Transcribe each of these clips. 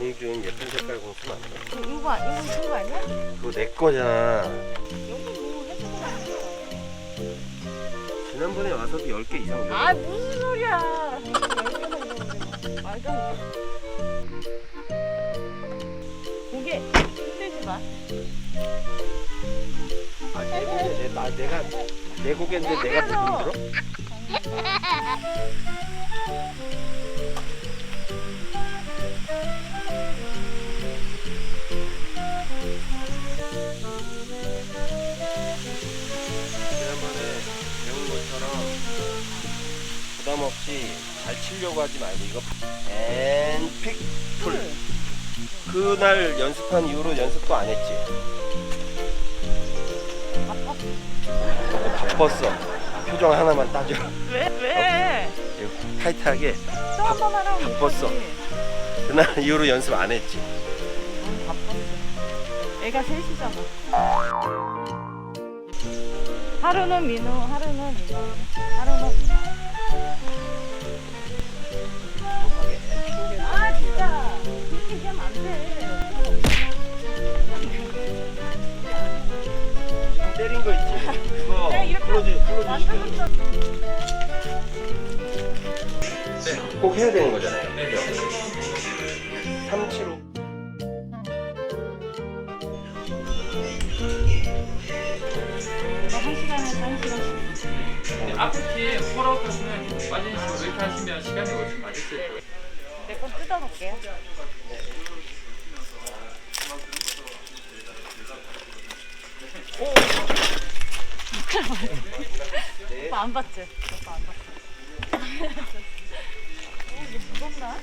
얘는 예쁜 색깔 공 쓰면 안 돼. 이거 아- 이거 이거 아니야? 그거 내 거잖아. 여기 뭐 해주고 다니는 지난번에 와서도 10개 이상 거. 아 무슨 소리야? 말도 안 돼. 고개 흔들지 마. 아, 내 고개, 내, 나, 내가, 내 고개인데 내가 못 흔들어? 부담 없이 잘 치려고 하지 말고 이거 앤픽 풀 그날 연습한 이후로 연습도 안 했지 바빴어 표정 하나만 따져 왜 왜? 이거 타이트하게 또 한번 하라고. 바빴어. 그날 이후로 연습 안 했지 너무 바빴어. 애가 셋이잖아. 하루는 민우, 하루는 민우, 하루는 민우. 아 진짜 그렇게 얘기하면 안 돼. 때린 거 있지 그거 내가 이렇게 클로즈 클로즈 완전 시켜 좀꼭 해야 되는 거잖아요 그죠? 앞에 폴아웃 하시면 빠지는 식으로 이렇게 하시면 시간이 훨씬 맞을 거예요. 내건 뜯어볼게요. 오. 오빠 안 봤지? 오빠 안 봤어. 오, 이게 무겁나?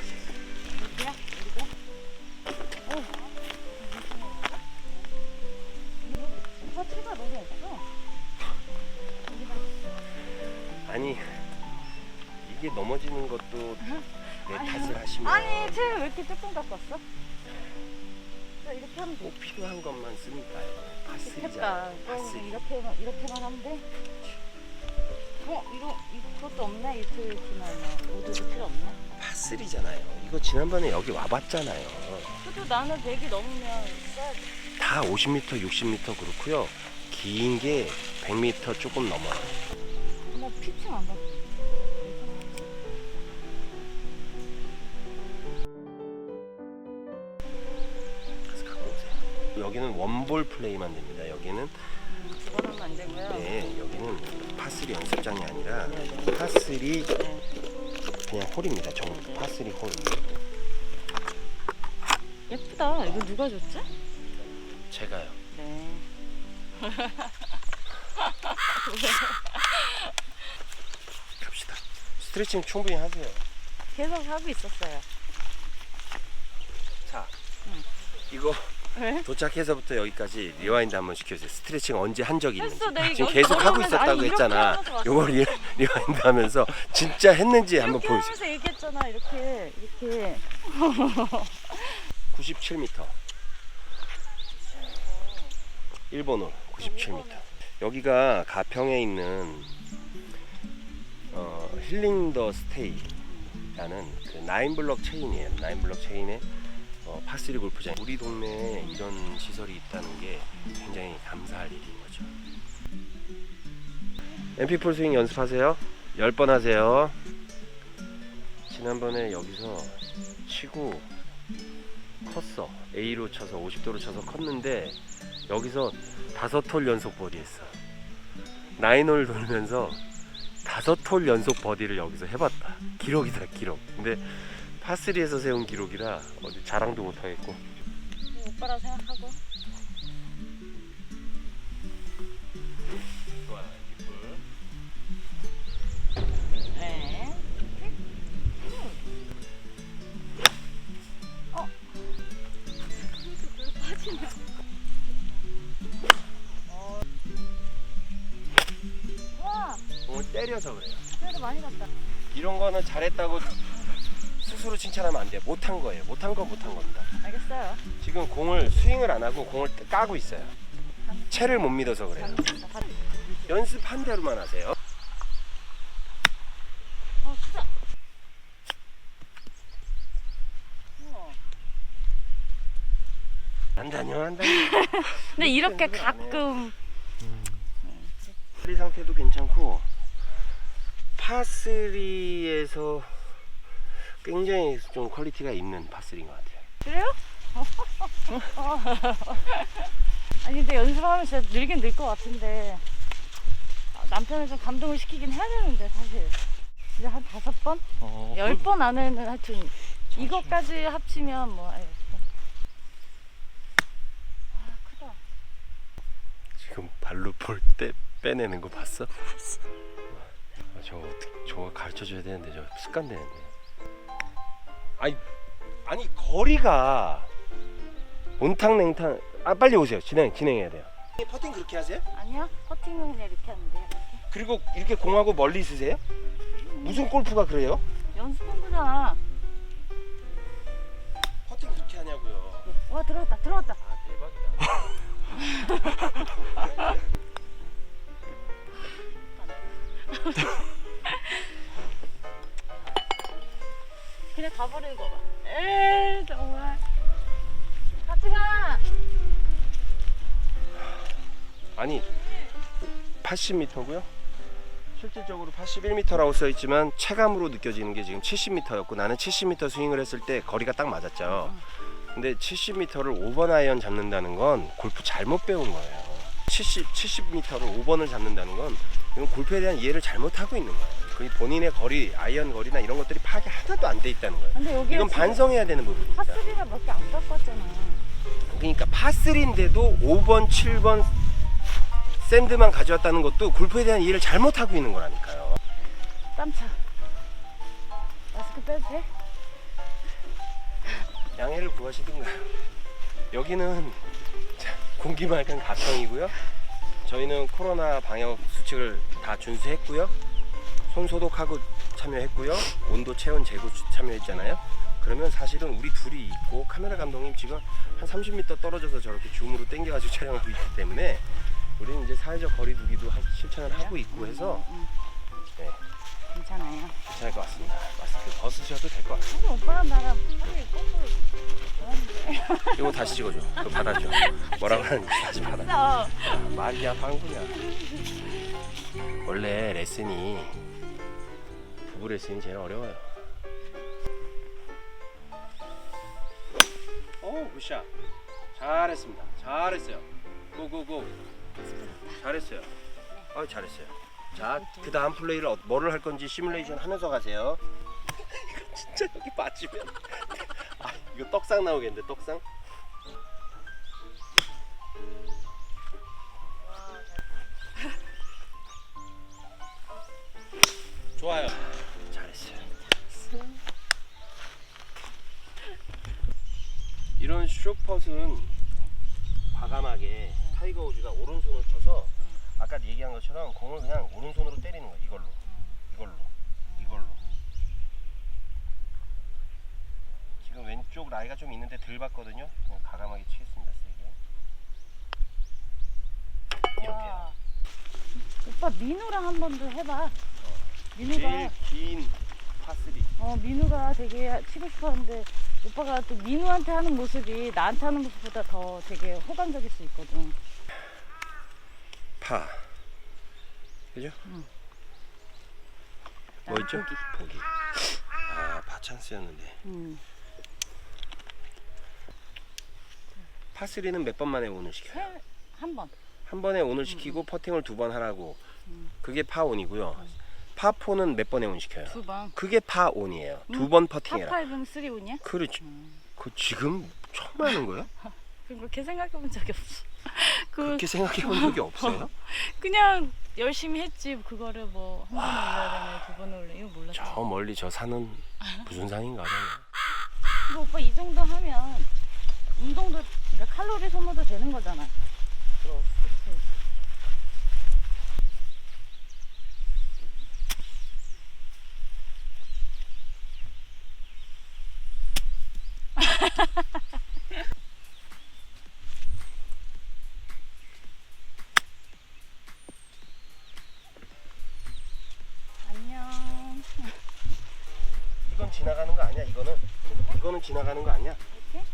아니 이게 넘어지는 것도 내 탓을 하시면 아니, 쟤 왜 이렇게 조금 갖고 왔어? 나 이렇게 하면 돼. 꼭 필요한 것만 쓰니까요 파슬이잖아 좋겠다. 그럼 파슬 이렇게만 이렇게만 하면 돼. 어 이거 이것도 없네 유틸리티나 뭐 오드도 필요 없네. 파슬이잖아요 이거 지난번에 여기 와봤잖아요 그래도 나는 100이 넘으면 써야 돼. 다 50m 60m 그렇고요 긴 게 100m 조금 넘어요 나 피칭 안 받아. 그래서 갖고 오세요 여기는 원볼 플레이만 됩니다 여기는 그거는 안 되고요. 네, 여기는 파3 연습장이 아니라 네, 네. 파3 네. 그냥 홀입니다. 정 파3 홀. 예쁘다. 이거 누가 줬지? 제가요. 네. 스트레칭 충분히 하세요. 계속 하고 있었어요. 자, 응. 이거 왜? 도착해서부터 여기까지 리와인드 한번 시켜주세요. 스트레칭 언제 한 적이 있는지. 했어, 내 지금 여기 계속 하고 걸어오면서- 있었다고 아니, 이렇게 했잖아. 하면서 왔어. 요걸 리, 리와인드 하면서 진짜 했는지 한번 이렇게 보여주세요. 하면서 얘기했잖아. 이렇게 이렇게. 97m. 일본 홀 97m. 여기가 가평에 있는 어, 힐링 더 스테이라는 그 나인블럭 체인이에요. 나인블럭 체인의 어, 파3 골프장. 우리 동네에 이런 시설이 있다는 게 굉장히 감사할 일인 거죠. MP 풀스윙 연습하세요. 10번 하세요. 지난번에 여기서 치고 컸어. A로 쳐서 50도로 쳐서 컸는데 여기서 다섯 톨 연속 버디 했어. 나인홀 돌면서 다섯 톨 연속 버디를 여기서 해봤다. 기록이다 기록. 근데 파3에서 세운 기록이라 어디 자랑도 못 하겠고. 오빠라고 생각하고. 때려서 그래요. 그래도 많이 갔다. 이런 거는 잘했다고 스스로 칭찬하면 안 돼요. 못한 거예요. 못한 건 못한 겁니다. 알겠어요. 지금 공을 스윙을 안 하고 공을 까고 있어요. 채를 못 믿어서 그래요. 연습한 대로만 하세요. 어, 크다. 우와. 한다뇨 한다뇨. 근데 이렇게 안. 가끔 다리 상태도 괜찮고 파3에서 굉장히 좀 퀄리티가 있는 파3인 것 같아요. 그래요? 아니 근데 연습하면 진짜 늘긴 늘 것 같은데 아, 남편을 좀 감동을 시키긴 해야 되는데 사실 진짜 한 다섯 번? 어, 열 번 안에는 하여튼 이것까지 합치면 뭐 좀. 아 크다 지금 발로 볼 때 빼내는 거 봤어? 아, 저거 어떻게 저거 가르쳐 줘야 되는데 저 습관 되는데. 아니 아니 거리가 온탕 냉탕 아 빨리 오세요 진행 진행해야 돼요. 퍼팅 그렇게 하세요? 아니야 퍼팅은 그냥 이렇게 하는데 이렇게 그리고 이렇게 공하고 멀리 있으세요? 무슨 골프가 그래요? 연습한 거잖아 퍼팅 그렇게 하냐고요. 와 들어갔다 들어갔다 아 대박이다. 그냥 가버리는 거 봐. 에이 정말. 하지마. 아니 80m고요. 실질적으로 81m라고 써 있지만 체감으로 느껴지는 게 지금 70m였고 나는 70m 스윙을 했을 때 거리가 딱 맞았죠. 근데 70m를 5번 아이언 잡는다는 건 골프 잘못 배운 거예요. 70 70m를 5번을 잡는다는 건 이건 골프에 대한 이해를 잘못하고 있는 거예요. 그 본인의 거리, 아이언 거리나 이런 것들이 파악이 하나도 안 돼 있다는 거예요. 근데 여기 이건 반성해야 되는 부분입니다. 파스리가 몇 개안 왔잖아. 그러니까 파3인데도 5번, 7번 샌드만 가져왔다는 것도 골프에 대한 이해를 잘못하고 있는 거라니까요. 땀차. 마스크 빼도 돼? 양해를 구하시든가요. 여기는 자, 공기맑은 가평이고요. 저희는 코로나 방역 수칙을 다 준수했고요. 손 소독하고 참여했고요. 온도 체온 재고 참여했잖아요. 그러면 사실은 우리 둘이 있고 카메라 감독님 지금 한 30m 떨어져서 저렇게 줌으로 당겨가지고 촬영하고 있기 때문에 우리는 이제 사회적 거리두기도 하- 실천을 하고 있고 해서 응, 네, 괜찮아요. 괜찮을 것 같습니다. 마스크 벗으셔도 될 것 같아요. 오빠랑 나랑 빨리 뽀뽀 좋았는데. 이거 다시 찍어줘. 그거 받아줘. 뭐라고 하는지 다시 받아줘. 어. 말이야 방구야. 원래 레슨이 부부 레슨이 제일 어려워요. 오 굿샷. 잘했습니다. 잘했어요. 고고고. 잘했어요. 아 잘했어요. 자, 그 다음 플레이를 어- 뭐를 할 건지 시뮬레이션 하면서 가세요. 이거 진짜 여기 빠지면 아 이거 떡상 나오겠는데 떡상? 좋아요. 잘했어요. 쇼퍼는 과감하게 타이거 우즈가 오른손을 쳐서 아까 얘기한 것처럼 공을 그냥 오른손으로 때리는 거야. 이걸로, 이걸로, 이걸로. 지금 왼쪽 라이가 좀 있는데 덜 봤거든요. 그냥 과감하게 치겠습니다. 세게. 이렇게요. 와. 오빠 민우랑 한 번 더 해봐. 민우가 제일 긴 파3. 어 민우가 되게 치고 싶었는데 오빠가 또 민우한테 하는 모습이 나한테 하는 모습보다 더 되게 호감적일 수 있거든. 파. 그죠? 뭐 있죠? 보기. 보기. 아, 파 찬스였는데. 음. 파3는 몇 번 만에 온을 시켜요? 세- 한 번. 한 번에 온을 시키고 퍼팅을 두 번 하라고. 음. 그게 파온이고요. 파4는 몇 번에 온 시켜요? 두 번. 그게 파온이에요. 음. 두번 퍼팅해라. 파5는 쓰리 온이야? 그렇죠. 음. 그 지금 처음 하는 거야? 그렇게 생각해 본 적이 없어. 그 그렇게 생각해 본 적이 없어요? 그냥 열심히 했지 그거를 뭐 한 번에 올려야 되네 두 번에 올려 이거 몰랐어. 저 멀리 저 산은 무슨 산인가 봐요. 그리고 오빠 이 정도 하면 운동도 그러니까 칼로리 소모도 되는 거잖아. 그럼. 그치? 안녕. 이건 지나가는 거 아니야? 이거는 이거는 지나가는 거 아니야? 이렇게?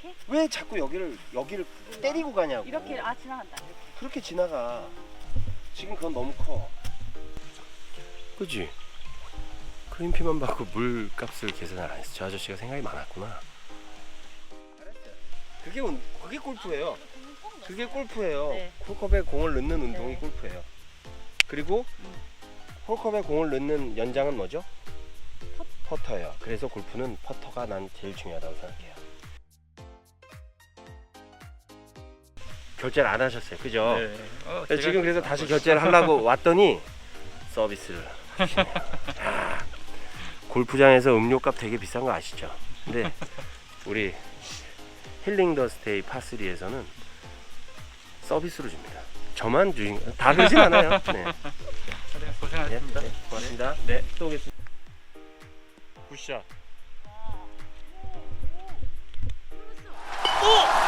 이렇게? 왜 자꾸 여기를 여기를 때리고 가냐고. 이렇게 아 지나간다. 이렇게. 그렇게 지나가. 지금 그건 너무 커. 그지? 그린피만 받고 물 값을 계산을 안 했어. 저 아저씨가 생각이 많았구나. 그게 운- 그게 골프예요. 그게 골프예요. 네. 홀컵에 공을 넣는 운동이 네. 골프예요. 그리고 홀컵에 공을 넣는 연장은 뭐죠? 퍼터예요. 그래서 골프는 퍼터가 난 제일 중요하다고 생각해요. 결제를 안 하셨어요, 그죠? 네. 어, 네, 제가- 지금 그래서 다시 결제를 하려고 왔더니 서비스를 주시네요. 아, 골프장에서 음료값 되게 비싼 거 아시죠? 근데 우리 힐링 더 스테이 파3에서는 서비스로 줍니다. 저만 주신 거, 다 그러진 않아요. 네. 네, 고생하셨습니다. 네, 고맙습니다. 네. 또 오겠습니다. куща. О!